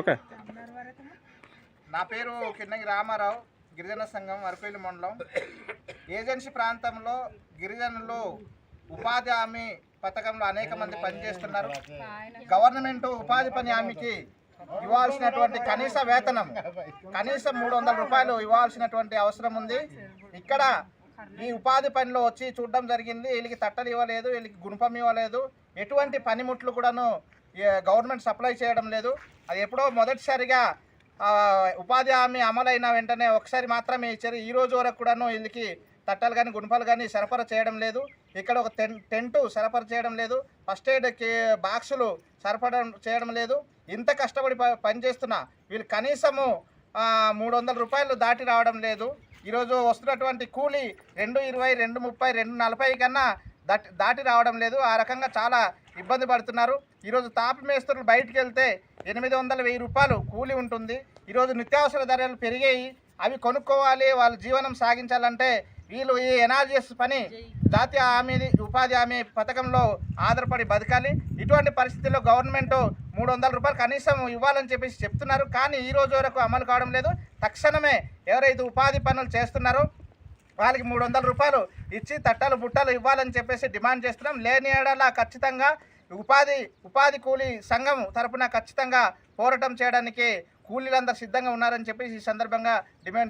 Okay. నా పేరు కిన్నగి రామారావు గిరిజన సంఘం వరపల్లి మండలం. ఏజెన్సీ ప్రాంతంలో గిరిజనులు ఉపాధి హామీ పథకంలో అనేక మంది పనిచేస్తున్నారు. గవర్నమెంట్ ఉపాధి పని హామీకి ఇవ్వాల్సినటువంటి కనీస వేతనం కనీసం మూడు వందల రూపాయలు ఇవ్వాల్సినటువంటి అవసరం ఉంది. ఇక్కడ ఈ ఉపాధి పనిలో వచ్చి చూడడం జరిగింది. వీళ్ళకి తట్టలు ఇవ్వలేదు వీళ్ళకి గుణపం ఇవ్వలేదు. ఎటువంటి పనిముట్లు కూడాను గవర్నమెంట్ సప్లై చేయడం లేదు. అది ఎప్పుడో మొదటిసారిగా ఉపాధి హామీ అమలైన వెంటనే ఒకసారి మాత్రమే ఇచ్చారు ఈ రోజు వరకు కూడాను వీళ్ళకి తట్టలు కానీ గుణపాలు కానీ సరఫరా చేయడం లేదు. ఇక్కడ ఒక టెన్ టెంటు సరఫరా చేయడం లేదు. ఫస్ట్ ఎయిడ్ బాక్సులు సరఫరా చేయడం లేదు. ఇంత కష్టపడి ప- పనిచేస్తున్నా వీళ్ళు కనీసము మూడు వందల రూపాయలు దాటి రావడం లేదు. ఈరోజు వస్తున్నటువంటి కూలీ రెండు ఇరవై రెండు ముప్పై రెండు నలభై కన్నా దాటి దాటి రావడం లేదు. ఆ రకంగా చాలా ఇబ్బంది పడుతున్నారు. ఈరోజు తాపి మేస్త్రులు బయటికి వెళ్తే ఎనిమిది వందల వెయ్యి రూపాయలు కూలి ఉంటుంది. ఈరోజు నిత్యావసర ధరలు పెరిగాయి. అవి కొనుక్కోవాలి వాళ్ళు జీవనం సాగించాలంటే వీళ్ళు ఈ ఎనార్జిఎస్ పని జాతీయ హామీ ఉపాధి హామీ పథకంలో ఆధారపడి బతకాలి. ఇటువంటి పరిస్థితుల్లో గవర్నమెంట్ మూడు వందల రూపాయలు కనీసం ఇవ్వాలని చెప్పేసి చెప్తున్నారు. కానీ ఈ రోజు వరకు అమలు కావడం లేదు. తక్షణమే ఎవరైతే ఉపాధి పనులు చేస్తున్నారో వాళ్ళకి మూడు వందల రూపాయలు ఇచ్చి తట్టలు బుట్టలు ఇవ్వాలని చెప్పేసి డిమాండ్ చేస్తున్నాం. లేని ఏడలా ఖచ్చితంగా ఉపాధి ఉపాధి కూలీ సంఘం తరపున ఖచ్చితంగా పోరాటం చేయడానికి కూలీలందరూ సిద్ధంగా ఉన్నారని చెప్పేసి ఈ సందర్భంగా డిమాండ్